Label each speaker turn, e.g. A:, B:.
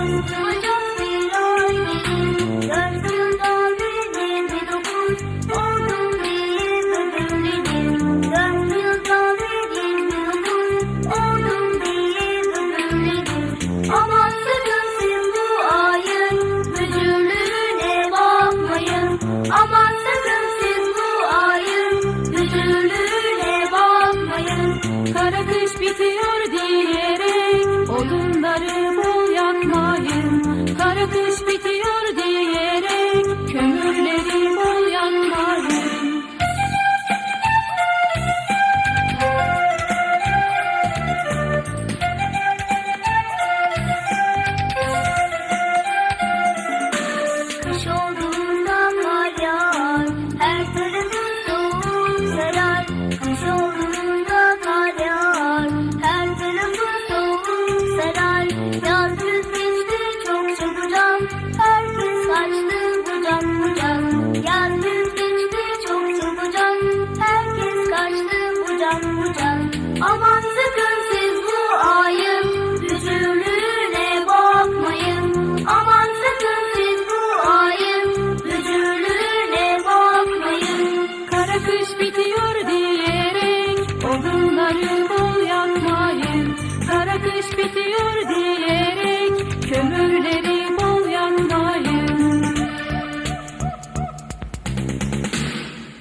A: I'm
B: Kara kış
A: bitir. Aman sakın siz bu ayın bücürlüğüne bakmayın. Aman sakın siz bu ayın bücürlüğüne bakmayın.
B: Kara bitiyor diyerek odunları bol yakmayın. Kara kış bitiyor diyerek